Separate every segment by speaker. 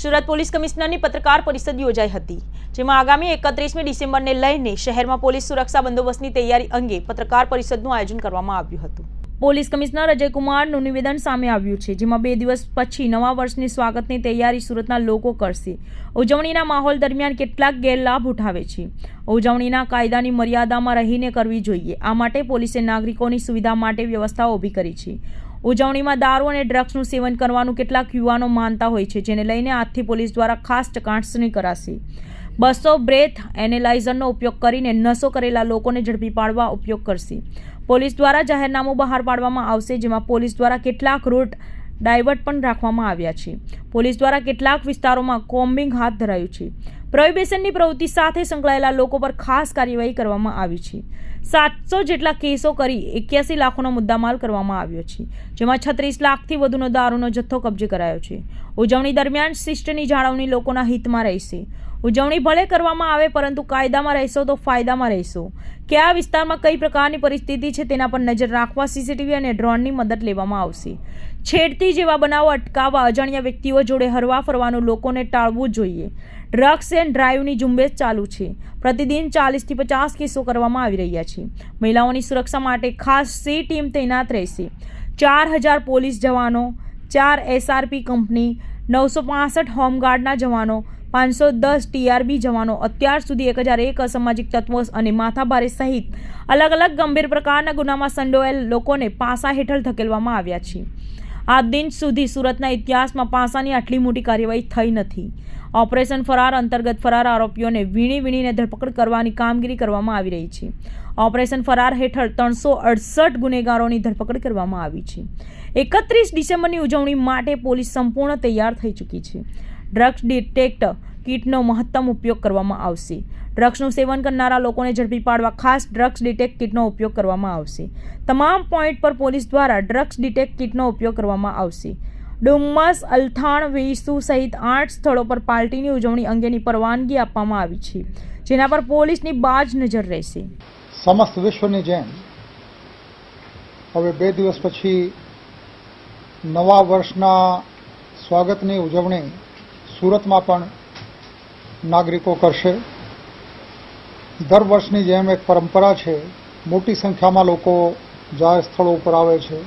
Speaker 1: Surat police કમિશનરની પત્રકાર પરિષદ યોજાઈ હતી, જેમાં આગામી એકત્રીસમી ડિસેમ્બરને લઈને શહેરમાં પોલીસ સુરક્ષા બંદોબસ્તની તૈયારી અંગે પત્રકાર પરિષદનું આયોજન કરવામાં આવ્યું હતું. પોલીસ કમિશનર અજય કુમારનું નિવેદન સામે આવ્યું છે, જેમાં બે દિવસ પછી નવા વર્ષની સ્વાગતની તૈયારી સુરતના લોકો કરશે. ઉજવણીના માહોલ દરમિયાન કેટલાક ગેરલાભ ઉઠાવે છે. ઉજવણીના કાયદાની મર્યાદામાં રહીને કરવી જોઈએ. આ માટે પોલીસે નાગરિકોની સુવિધા માટે વ્યવસ્થાઓ ઊભી કરી છે. ઉજવણીમાં દારૂ અને ડ્રગ્સનું સેવન કરવાનું કેટલાક યુવાનો માનતા હોય છે, જેને લઈને આજથી પોલીસ દ્વારા ખાસ ચકાસણી કરાશે. બસો બ્રેથ એનેલાઇઝરનો ઉપયોગ કરીને નશો કરેલા લોકોને ઝડપી પાડવા ઉપયોગ કરશે. પોલીસ દ્વારા જાહેરનામું બહાર પાડવામાં આવશે, જેમાં પોલીસ દ્વારા કેટલાક રૂટ ડાયવર્ટ પણ રાખવામાં આવ્યા છે. પોલીસ દ્વારા કેટલાક વિસ્તારોમાં કોમ્બિંગ હાથ ધરાયું છે. પ્રોહિબિશનની પ્રવૃત્તિ સાથે સંકળાયેલા લોકો પર ખાસ કાર્યવાહી કરવામાં આવી છે. સાતસો જેટલા કેસો કરી એક્યાસી લાખોનો મુદ્દામાલ કરવામાં આવ્યો છે, જેમાં છત્રીસ લાખથી વધુનો દારૂનો જથ્થો કબજે કરાયો છે. ઉજવણી દરમિયાન શિષ્ટની જાળવણી લોકોના હિતમાં રહેશે. ઉજવણી ભલે કરવામાં આવે, પરંતુ કાયદામાં રહેશો તો ફાયદામાં રહેશો. કયા વિસ્તારમાં કઈ પ્રકારની પરિસ્થિતિ છે તેના પર નજર રાખવા સીસીટીવી અને ડ્રોનની મદદ લેવામાં આવશે. છેડતી જેવા બનાવો અટકાવવા અજાણ્યા વ્યક્તિઓ જોડે હરવા ફરવાનું લોકોને ટાળવું જોઈએ. ડ્રગ્સ એન્ડ ડ્રાઈવની ઝુંબેશ ચાલુ છે. પ્રતિદિન ચાલીસથી પચાસ કેસો કરવામાં આવી રહ્યા છે. મહિલાઓની સુરક્ષા માટે ખાસ સી ટીમ તૈનાત રહેશે. ચાર હજાર પોલીસ જવાનો, ચાર એસઆરપી કંપની, નવસો પાસઠ હોમગાર્ડના જવાનો પાંચસો દસ ટીઆરબી જવાનો. અત્યાર સુધી એક હજાર એક અસામાજિક તત્વો અને માથાભારે સહિત અલગ અલગ ગંભીર પ્રકારના ગુનામાં સંડોવાયેલ લોકોને પાસા હેઠળ ધકેલવામાં આવ્યા છે. આ દિન સુધી સુરતના ઇતિહાસમાં પાસાની આટલી મોટી કાર્યવાહી થઈ નથી. ઓપરેશન ફરાર અંતર્ગત ફરાર આરોપીઓને વીણી વીણીને ધરપકડ કરવાની કામગીરી કરવામાં આવી રહી છે. ઓપરેશન ફરાર હેઠળ ત્રણસો અડસઠ ગુનેગારોની ધરપકડ કરવામાં આવી છે. એકત્રીસ ડિસેમ્બરની ઉજવણી માટે પોલીસ સંપૂર્ણ તૈયાર થઈ ચૂકી છે. ડ્રગ્સ ડિટેક્ટ કિટનો મહત્તમ ઉપયોગ કરવામાં આવશે. ડ્રગ્સનું સેવન કરનારા લોકોને ઝડપી પાડવા ખાસ ડ્રગ્સ ડિટેક્ટ કિટનો ઉપયોગ કરવામાં આવશે. તમામ પોઈન્ટ પર પોલીસ દ્વારા ડ્રગ્સ ડિટેક્ટ કિટનો ઉપયોગ કરવામાં આવશે. ડુમ્મસ, અલથાણ, વેસુ સહિત આઠ સ્થળો પર પાર્ટીની ઉજવણી અંગેની પરવાનગી આપવામાં આવી છે, જેના પર પોલીસની બાજ નજર રહેશે.
Speaker 2: સમસ્ત વિશ્વની જેમ હવે બે દિવસ પછી નવા વર્ષના સ્વાગતની ઉજવણી સુરતમાં પણ નાગરિકો કરશે. દર વર્ષની જેમ એક પરંપરા છે, મોટી સંખ્યામાં લોકો જાહેર સ્થળો ઉપર આવે છે.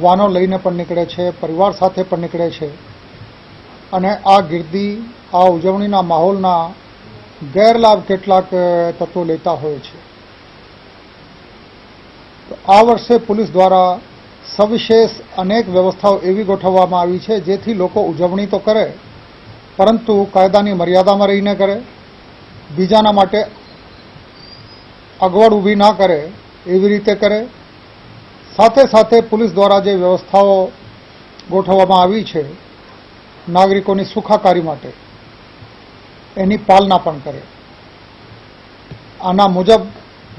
Speaker 2: વાનો લઈને પણ નીકળે છે, પરિવાર સાથે પણ નીકળે છે. અને આ ગીર્દી, આ ઉજવણીના માહોલના ગેરલાભ કેટલાક તત્વો લેતા હોય છે. આ વર્ષે પોલીસ દ્વારા સવિશેષ અનેક વ્યવસ્થાઓ એવી ગોઠવવામાં આવી છે, જેથી લોકો ઉજવણી તો કરે પરંતુ કાયદાની મર્યાદામાં રહીને કરે, બીજાના માટે અગવડ ઊભી ના કરે, એવી રીતે કરે. સાથે સાથે પોલીસ દ્વારા જે વ્યવસ્થાઓ ગોઠવવામાં આવી છે, નાગરિકોની સુખાકારી માટે, એની પાલના પણ કરે. આના મુજબ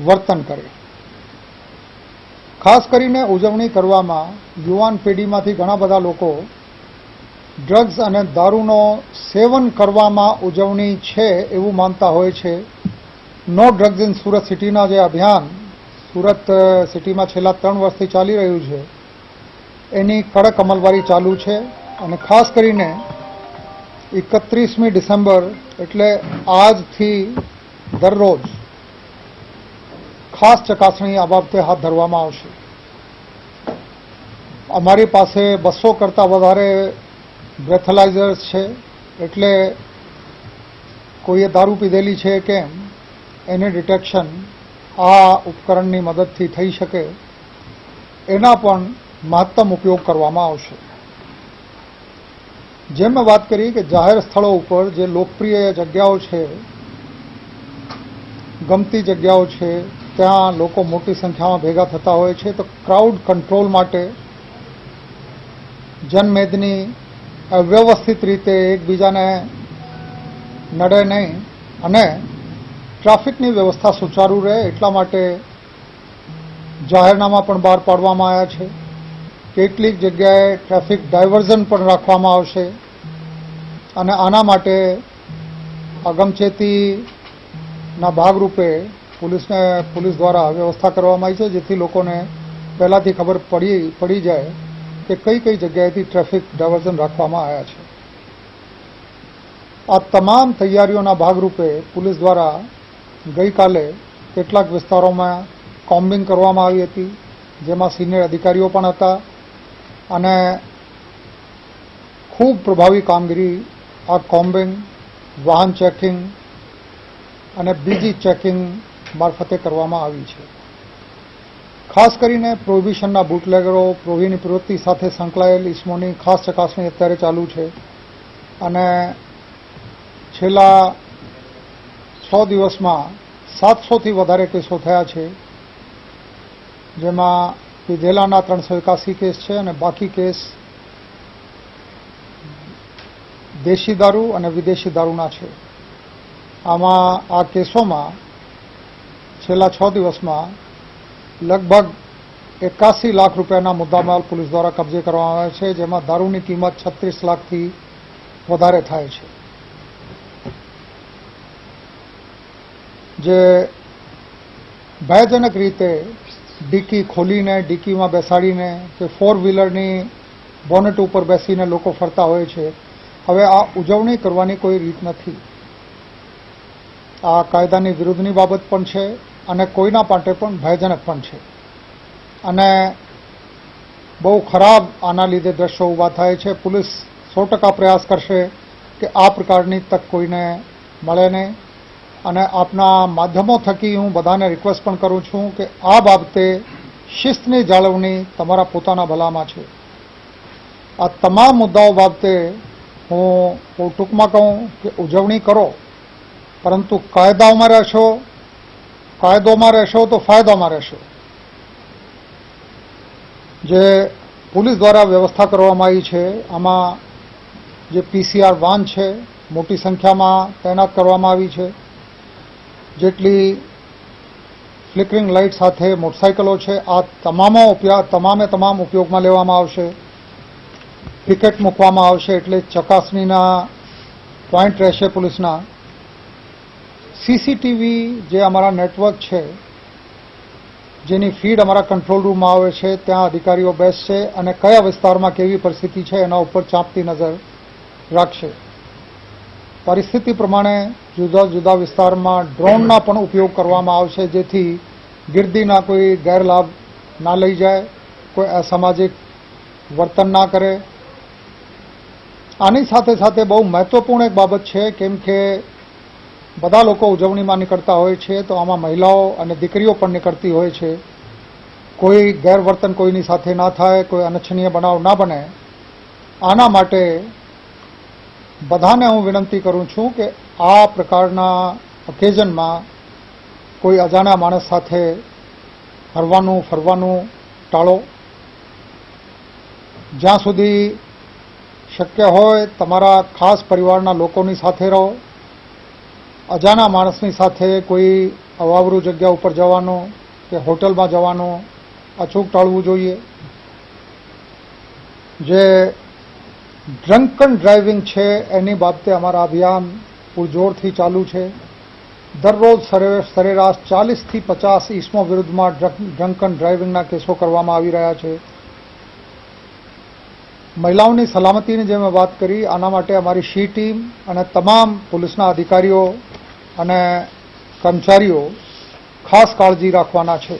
Speaker 2: વર્તન કરે. ખાસ કરીને ઉજવણી કરવામાં યુવાન પેઢીમાંથી ઘણા બધા લોકો ડ્રગ્સ અને દારૂનો સેવન કરવામાં ઉજવણી છે એવું માનતા હોય છે. નો ડ્રગ્સ ઇન સુરત સિટીના જે અભિયાન સુરત સિટીમાં છેલ્લા ત્રણ વર્ષથી ચાલી રહ્યું છે, એની કડક અમલવારી ચાલુ છે અને ખાસ કરીને એકત્રીસમી ડિસેમ્બર એટલે આજથી દરરોજ ખાસ ચકાસણી આ બાબતે હાથ ધરવામાં આવશે. અમારી પાસે બસો કરતાં વધારે બ્રેથલાઇઝર્સ છે, એટલે કોઈએ દારૂ પીધેલી છે કેમ, એને ડિટેક્શન આ ઉપકરણની મદદથી થઈ શકે, એના પણ મહત્તમ ઉપયોગ કરવામાં આવશે. જેમ મેં વાત કરી કે જાહેર સ્થળો ઉપર જે લોકપ્રિય જગ્યાઓ છે, ગમતી જગ્યાઓ છે, ત્યાં લોકો મોટી સંખ્યામાં ભેગા થતા હોય છે, તો ક્રાઉડ કંટ્રોલ માટે જનમેદની વ્યવસ્થિત રીતે એકબીજાને નડે નહીં અને ટ્રાફિકની વ્યવસ્થા સુચારુ રહે એટલા માટે જાહેરનામા પણ બહાર પાડવામાં આવ્યા છે. કેટલીક જગ્યાએ ટ્રાફિક ડાયવર્ઝન પણ રાખવામાં આવશે અને આના માટે અગમચેતીના ભાગરૂપે પોલીસને પોલીસ દ્વારા વ્યવસ્થા કરવામાં આવી છે, જેથી લોકોને પહેલાંથી ખબર પડી પડી જાય કે કઈ કઈ જગ્યાએથી ટ્રાફિક ડાયવર્ઝન રાખવામાં આવ્યા છે. આ તમામ તૈયારીઓના ભાગરૂપે પોલીસ દ્વારા ગઈકાલે કેટલાક વિસ્તારોમાં કોમ્બિંગ કરવામાં આવી હતી, જેમાં સિનિયર અધિકારીઓ પણ હતા અને ખૂબ પ્રભાવી કામગીરી, આ કોમ્બિંગ, વાહન ચેકિંગ અને બીજી ચેકિંગ મારફતે કરવામાં આવી છે. ખાસ કરીને પ્રોહિબિશનના બુટલેગરો, પ્રોહીની પ્રવૃત્તિ સાથે સંકળાયેલ ઇસમોની ખાસ ચકાસણી અત્યારે ચાલુ છે. અને છેલ્લા છ દિવસમાં સાતસોથી વધારે કેસો થયા છે, જેમાં વિધેલાના ત્રણસો એકાસી કેસ છે અને બાકી કેસ દેશી દારૂ અને વિદેશી દારૂના છે. આમાં આ કેસોમાં છેલ્લા છ દિવસમાં લગભગ એકાસી લાખ રૂપિયાના મુદ્દામાલ પોલીસ દ્વારા કબજે કરવામાં આવ્યા છે, જેમાં દારૂની કિંમત છત્રીસ લાખથી વધારે થાય છે. જે ભયજનક રીતે ડીકી ખોલીને, ડીકીમાં બેસાડીને કે ફોર વ્હીલરની બોનેટ ઉપર બેસીને લોકો ફરતા હોય છે, હવે આ ઉજવણી કરવાની કોઈ રીત નથી. આ કાયદાની વિરુદ્ધની બાબત પણ છે. અને કોઈના માટે પણ ભયજનક પણ છે. અને બહુ ખરાબ આના લીધે દ્રશ્યો ઊભા થાય છે. પોલીસ સો ટકા પ્રયાસ કરશે કે આ પ્રકારની તક કોઈને મળે નહીં. અને આપના માધ્યમો થકી હું બધાને રિક્વેસ્ટ પણ કરું છું કે આ બાબતે શિસ્તની જાળવણી તમારા પોતાના ભલામાં છે. આ તમામ મુદ્દાઓ બાબતે હું ટૂંકમાં કહું કે ઉજવણી કરો. પરંતુ કાયદાઓમાં રહેશો કાયદોમાં રહેશો તો ફાયદામાં રહેશો. જે પોલીસ દ્વારા વ્યવસ્થા કરવામાં આવી છે, આમાં જે પીસીઆર વાન છે, મોટી સંખ્યામાં તૈનાત કરવામાં આવી છે. જેટલી ફ્લિકરિંગ લાઇટ સાથે મોટરસાઇકલો છે, આ તમામો ઉપયોગ તમામે તમામ ઉપયોગમાં લેવામાં આવશે. પિકેટ મૂકવામાં આવશે એટલે ચકાસણીના પોઈન્ટ રહેશે પોલીસના. સીસીટીવી જે અમારા નેટવર્ક છે, જેની ફીડ અમારા કંટ્રોલ રૂમમાં આવે છે, ત્યાં અધિકારીઓ બેસશે અને કયા વિસ્તારમાં કેવી પરિસ્થિતિ છે એના ઉપર ચાંપતી નજર રાખશે. પરિસ્થિતિ પ્રમાણે જુદા જુદા વિસ્તારમાં ડ્રોનના પણ ઉપયોગ કરવામાં આવશે, જેથી ગીર્દીના કોઈ ગેરલાભ ના લઈ જાય, કોઈ અસામાજિક વર્તન ના કરે. આની સાથે સાથે બહુ મહત્વપૂર્ણ એક બાબત છે, કેમ કે બધા લોકો ઉજવણીમાં નીકળતા હોય છે, તો આમાં મહિલાઓ અને દીકરીઓ પણ નીકળતી હોય છે. કોઈ ગેરવર્તન કોઈની સાથે ના થાય, કોઈ અનિચ્છનીય બનાવ ના બને. આના માટે બધાને હું વિનંતી કરું છું કે આ પ્રકારના ઓકેઝનમાં કોઈ અજાણ્યા માણસ સાથે હરવાનું, ફરવાનું ટાળો. જ્યાં સુધી શક્ય હોય તમારા ખાસ પરિવારના લોકોની સાથે રહો. અજાણા માણસની સાથે કોઈ અવાવરું જગ્યા ઉપર જવાનું કે હોટલમાં જવાનું અચૂક ટાળવું જોઈએ. જે ડ્રંકન ડ્રાઇવિંગ છે એની બાબતે અમારા અભિયાન પૂરજોરથી ચાલુ છે. દરરોજ સરે- સરેરાશ ચાલીસથી પચાસ ઈસમો વિરુદ્ધમાં ડ્રંકન ડ્રાઇવિંગના કેસો કરવામાં આવી રહ્યા છે. મહિલાઓની સલામતીની જે મેં વાત કરી, આના માટે અમારી શી ટીમ અને તમામ પોલીસના અધિકારીઓ અને કર્મચારીઓ ખાસ કાળજી રાખવાના છે.